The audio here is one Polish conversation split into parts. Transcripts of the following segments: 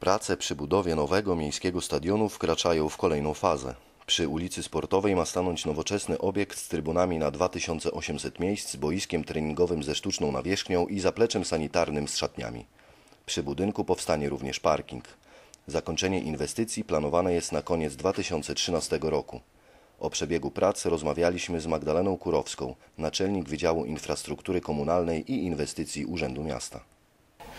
Prace przy budowie nowego miejskiego stadionu wkraczają w kolejną fazę. Przy ulicy Sportowej ma stanąć nowoczesny obiekt z trybunami na 2800 miejsc, boiskiem treningowym ze sztuczną nawierzchnią i zapleczem sanitarnym z szatniami. Przy budynku powstanie również parking. Zakończenie inwestycji planowane jest na koniec 2013 roku. O przebiegu prac rozmawialiśmy z Magdaleną Kurowską, naczelnik Wydziału Infrastruktury Komunalnej i Inwestycji Urzędu Miasta.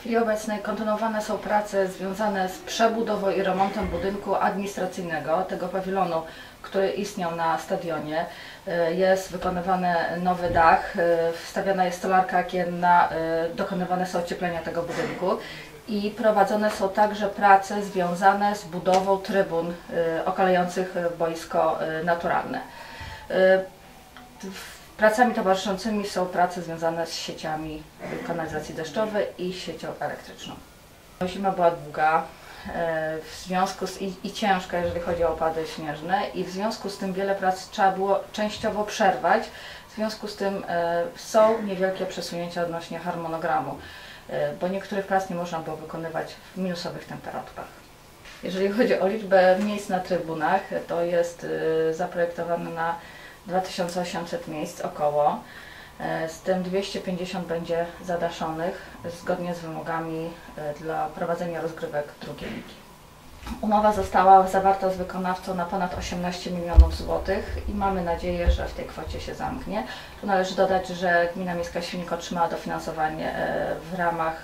Chwili obecnej kontynuowane są prace związane z przebudową i remontem budynku administracyjnego, tego pawilonu, który istniał na stadionie. Y, Jest wykonywany nowy dach, y, wstawiana jest stolarka okienna, y, dokonywane są ocieplenia tego budynku i prowadzone są także prace związane z budową trybun okalających boisko naturalne. Pracami towarzyszącymi są prace związane z sieciami kanalizacji deszczowej i siecią elektryczną. Zima była długa e, w związku z, i, i ciężka, jeżeli chodzi o opady śnieżne i w związku z tym wiele prac trzeba było częściowo przerwać. W związku z tym e, są niewielkie przesunięcia odnośnie harmonogramu, e, bo niektórych prac nie można było wykonywać w minusowych temperaturach. Jeżeli chodzi o liczbę miejsc na trybunach, to jest zaprojektowane na 2800 miejsc około. E, Z tym 250 będzie zadaszonych zgodnie z wymogami e, dla prowadzenia rozgrywek drugiej ligi. Umowa została zawarta z wykonawcą na ponad 18 milionów złotych i mamy nadzieję, że w tej kwocie się zamknie. Tu należy dodać, że Gmina Miejska Świnik otrzymała dofinansowanie e, w ramach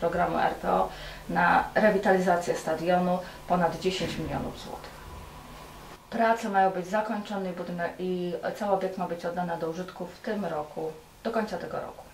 programu RPO na rewitalizację stadionu ponad 10 milionów złotych. Prace mają być zakończone i budynek- i cały obiekt ma być oddany do użytku w tym roku, do końca tego roku.